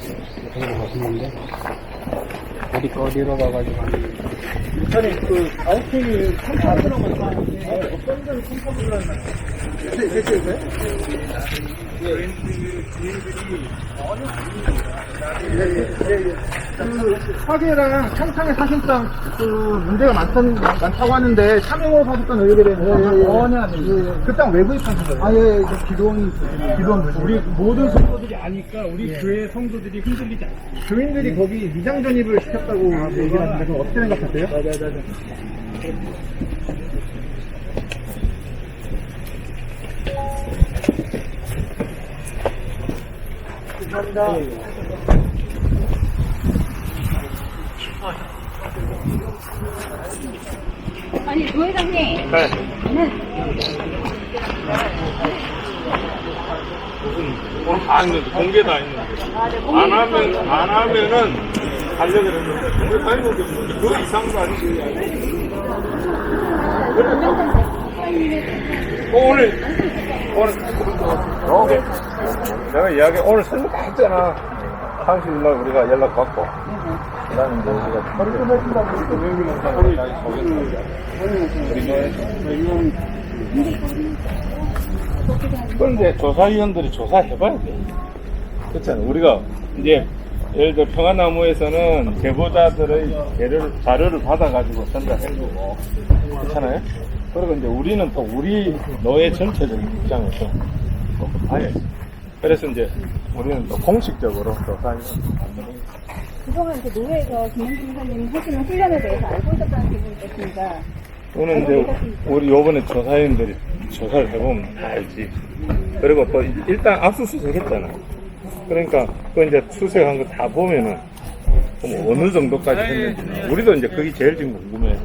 저기로 가시는데 어디 어디로 가가지고 전에 그 아웃팅이 컴퓨터라고 하는데 어떤 데는 컴퓨터를 하나요? 네, 됐어요? 그 화재랑 창창의 사실상 그 문제가 많던, 많다고 하는데 참여로 하셨던 의뢰들은 전혀 안 돼요. 그땅 왜 구입하신 거예요? 아, 예, 예, 기도원, 기도원 우리 모든 성도들이 아니까 우리 교회 성도들이 흔들리지 않습니다. 교인들이 거기 미장 전입을 시켰다고 얘기를 하는데 그럼 어떻게 생각하세요? 네네네. 감사합니다. 아니, 조 회장님. 네. 오늘 다 있는데 공개 다 있는데. 아, 네, 안 하면 안 하면은 하려 그랬는데 공개 다 있는데 뭐그 이상도 아니고 어, 오늘 오늘. 어, 내가 이야기 오늘 설명 다 했잖아 30일 날 우리가 연락 받고 그다음에 이제 우리가 이제 조사위원들이 조사해봐야 돼. 그렇잖아. 우리가 이제 예를 들어 평화나무에서는 제보자들의 자료를, 자료를 받아가지고 전달해 주고 그렇잖아요. 그리고 이제 우리는 또 우리 노예 전체적인 입장에서 또 봐야지. 그래서 이제 우리는 또 공식적으로 조사위원 그동안 그 노회에서 김영준 선생님 하시는 훈련에 대해서 알고 있었다는 기분이 있었습니다. 그거는 이제 우리 요번에 조사위원들이 조사를 해보면 다 알지. 그리고 또 일단 압수수색 했잖아. 그러니까 그 이제 수색한 거 다 보면은 뭐 어느 정도까지 했는지 우리도 이제 그게 제일 지금 궁금해.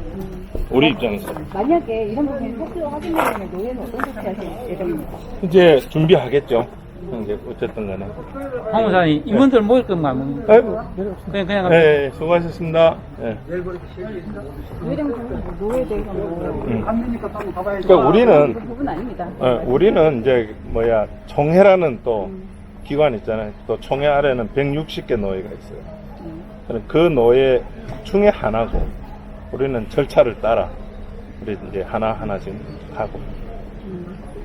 우리 입장에서. 만약에 이런 부분이 속수로 확인되면 노회는 어떤 조치 하실 예정입니까? 이제 준비하겠죠. 이제 어쨌든 간에. 황 목사님 임원들 모일 것만 하면 아이고. 그냥 그냥 네, 수고하셨습니다. 네. 노회장 선생님 노회에 대해서 뭐 음. 그러니까 우리는 그 부분 아닙니다. 어, 우리는 이제 뭐야 총회라는 또 기관 있잖아요. 또 총회 아래는 160개 노예가 있어요. 그럼 그 노예 중에 하나고 우리는 절차를 따라 우리 이제 하나 하나씩 하고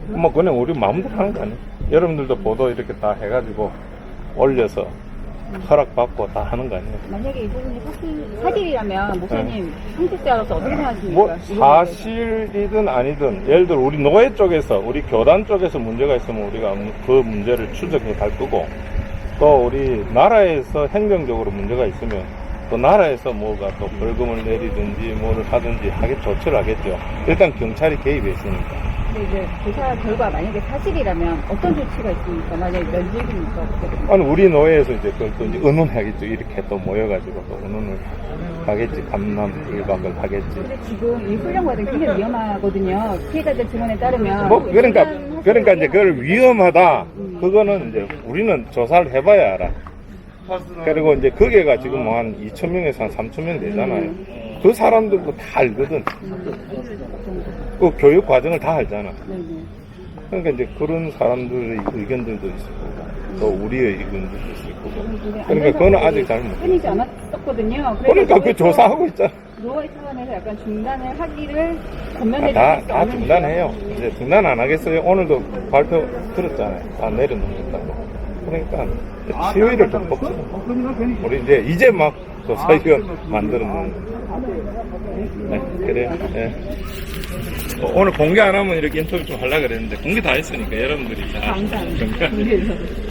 뭐 그냥 우리 마음대로 하는 거 아니에요. 여러분들도 보도 이렇게 다 해가지고 올려서 허락받고 다 하는 거 아니에요. 만약에 이 부분이 사실, 사실이라면 목사님 성직자로서 어떻게 생각하십니까? 뭐 사실이든 아니든 예를 들어 우리 노예 쪽에서 우리 교단 쪽에서 문제가 있으면 우리가 그 문제를 추적해 갈 거고 또 우리 나라에서 행정적으로 문제가 있으면 또 나라에서 뭐가 또 벌금을 내리든지 뭐를 하든지 하게 조치를 하겠죠. 일단 경찰이 개입해 있으니까. 근데 이제 조사 결과 만약에 사실이라면 어떤 조치가 있습니까? 만약에 면직입니까? 어떻게 됩니까? 아니 우리 노예에서 이제 그걸 또 이제 의논하겠죠. 이렇게 또 모여가지고 또 의논을 하겠지. 감남 일박을 하겠지. 근데 지금 이 훈련 과정이 굉장히 위험하거든요. 피해자들 증언에 따르면 뭐 그러니까 그러니까 이제 그걸 위험하다 그거는 이제 우리는 조사를 해봐야 알아 그리고 이제 거기가 지금 뭐한 2천 명에서 한 3천 명 되잖아요 그 사람들도 다 알거든 그 교육 과정을 다 알잖아. 그러니까 이제 그런 사람들의 의견들도 있을 거고 또 우리의 의견들도 있을 거고 그러니까 그거는 아직 잘 못. 끊이지 않았었거든요. 그러니까 그 조사하고 있잖아 노예 차원에서 약간 중단을 하기를 권면해 다, 수다 없는 중단해요. 이제 중단 안 하겠어요. 오늘도 발표 들었잖아요. 다 내려놓는다고. 그러니까 시위를 좀 뽑자. 어, 그러니까 우리 이제 이제 막 조사위원 만들었는 네, 그래요. 네. 어, 오늘 공개 안 하면 이렇게 인터뷰 좀 하려고 그랬는데 공개 다 했으니까 여러분들이 다 감사합니다. 공개해주셔서.